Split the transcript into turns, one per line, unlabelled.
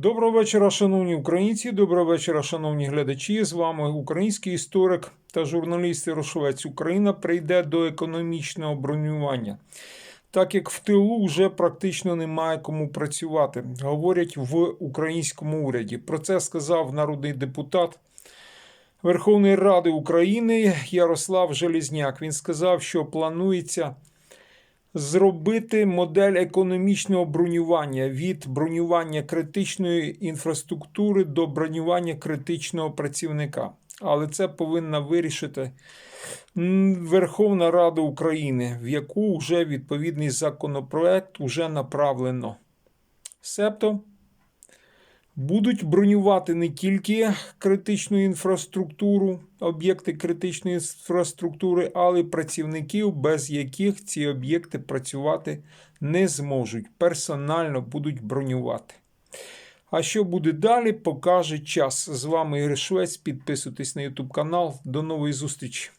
Доброго вечора, шановні українці. Доброго вечора, шановні глядачі. З вами український історик та журналіст Ярошовець. Україна прийде до економічного бронювання. Так як в тилу вже практично немає кому працювати, говорять в українському уряді. Про це сказав народний депутат Верховної Ради України Ярослав Желізняк. Він сказав, що планується зробити модель економічного бронювання від бронювання критичної інфраструктури до бронювання критичного працівника. Але це повинна вирішити Верховна Рада України, в яку вже відповідний законопроект вже направлено. Себто будуть бронювати не тільки критичну інфраструктуру, об'єкти критичної інфраструктури, але й працівників, без яких ці об'єкти працювати не зможуть. Персонально будуть бронювати. А що буде далі, покаже час. З вами Ігор Швець. Підписуйтесь на YouTube канал. До нової зустрічі!